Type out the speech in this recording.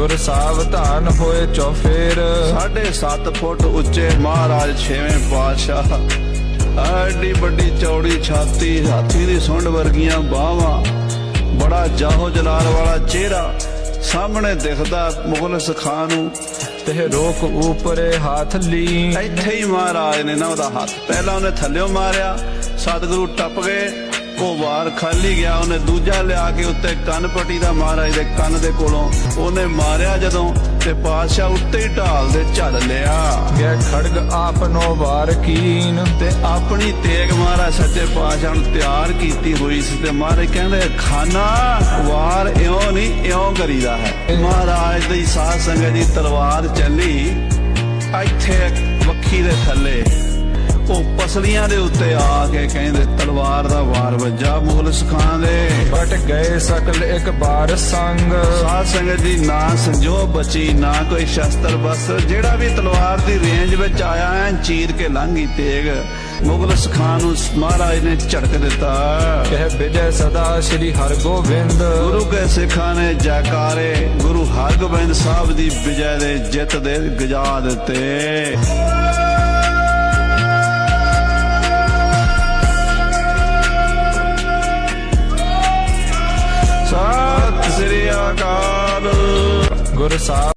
ਗੁਰ ਸਾਵਧਾਨ ਹੋਏ ਚੌਫੇਰ ਸਾਢੇ 7 ਫੁੱਟ ਉੱਚੇ ਮਹਾਰਾਜ ਛੇਵੇਂ ਪਾਤਸ਼ਾਹ। ਐਡੀ ਵੱਡੀ ਚੌੜੀ ਛਾਤੀ ਹਾਥੀ ਦੀ ਸੁੰਡ ਵਰਗੀਆਂ ਬਾਹਾਂ। ਬੜਾ ਜਾਹੋ ਜਲਾਲ ਵਾਲਾ ਚਿਹਰਾ ਸਾਹਮਣੇ ਦਿਖਦਾ ਮੁਗਲਸ ਖਾਨ ਨੂੰ। ਤੇ ਰੋਕ ਉਪਰੇ ਹੱਥ ਲੀ ਇੱਥੇ ਹੀ ਮਹਾਰਾਜ ਨੇ ਨਾ ਉਹਦਾ ਹੱਥ ਪਹਿਲਾਂ ਉਹਨੇ ਥੱਲਿਓ ਮਾਰਿਆ ਸਤਿਗੁਰੂ ਟੱਪ ਗਏ। ਉਹ ਵਾਰ ਖਾਲੀ ਗਿਆ ਉਹਨੇ ਦੂਜਾ ਲਿਆ ਕੇ ਉੱਤੇ ਕੰਨ ਪੱਟੀ ਦਾ ਮਹਾਰਾਜ ਦੇ ਕੰਨ ਦੇ ਕੋਲੋਂ। ਉਹਨੇ ਮਾਰਿਆ ਜਦੋਂ ਤੇ ਪਾਤਸ਼ਾਹ ਉੱਤੇ ਹੀ ਢਾਲ ਦੇ ਝੱਲ ਲਿਆ। ਗੈ ਖੜਗ ਆਪਨੋ ਵਾਰ ਕੀਨ। ਤੇ ਆਪਣੀ ਤੇਗ ਮਹਾਰਾਜ ਸੱਚੇ ਪਾਤਸ਼ਾਹ ਨੂੰ ਤਿਆਰ ਕੀਤੀ ਹੋਈ ਸੀ ਤੇ ਮਹਾਰਾਜ ਕਹਿੰਦੇ ਖਾਨਾ ਵਾਰ ਇਉਂ ਨਹੀਂ ਇਉਂ ਕਰੀਦਾ ਹੈ। ਮਹਾਰਾਜ ਦੀ ਸਾਧ ਸੰਗਤ ਦੀ ਤਲਵਾਰ ਚੱਲੀ। ਇੱਥੇ ਵੱਖੀ ਦੇ ਥੱਲੇ ਉਹ ਪਸਲੀਆਂ ਦੇ ਉੱਤੇ ਆ ਕੇ ਕਹਿੰਦੇ ਤਲਵਾਰ ਦਾ ਵਾਰ ਵੱਜਾ ਮੁਗਲਸ ਖਾਨ ਦੇ ਬਟ ਗਏ ਸਕਲ ਇੱਕ ਬਾਰ ਸੰਗ। ਸਾਧ ਸੰਗਤ ਦੀ ਨਾ ਸੰਜੋ ਬਚੀ ਨਾ ਕੋਈ ਸ਼ਸਤਰ ਬਸਤਰ ਜਿਹੜਾ ਵੀ ਤਲਵਾਰ ਦੀ ਰੇਂਜ ਵਿੱਚ ਆਇਆ ਐ ਚੀਰ ਕੇ ਲੰਘੀ ਤੇਗ। ਮੁਗਲਸ ਖਾਨ ਨੂੰ ਮਹਾਰਾਜ ਨੇ ਝੜਕ ਦਿੱਤਾ। ਕਹਿ ਵਿਜੈ ਸਦਾ ਸ੍ਰੀ ਹਰਗੋਬਿੰਦ। ਗੁਰੂ ਕੇ ਸਿੱਖਾਂ ਨੇ ਜੈਕਾਰੇ ਗੁਰੂ ਹਰਗੋਬਿੰਦ ਸਾਹਿਬ ਦੀ ਵਿਜੈ ਦੇ ਜਿੱਤ ਦੇ ਗਜਾ ਦਿੱਤੇ। ਸਤਿ ਸ੍ਰੀ ਅਕਾਲ ਗੁਰ ਸਾਹਿਬ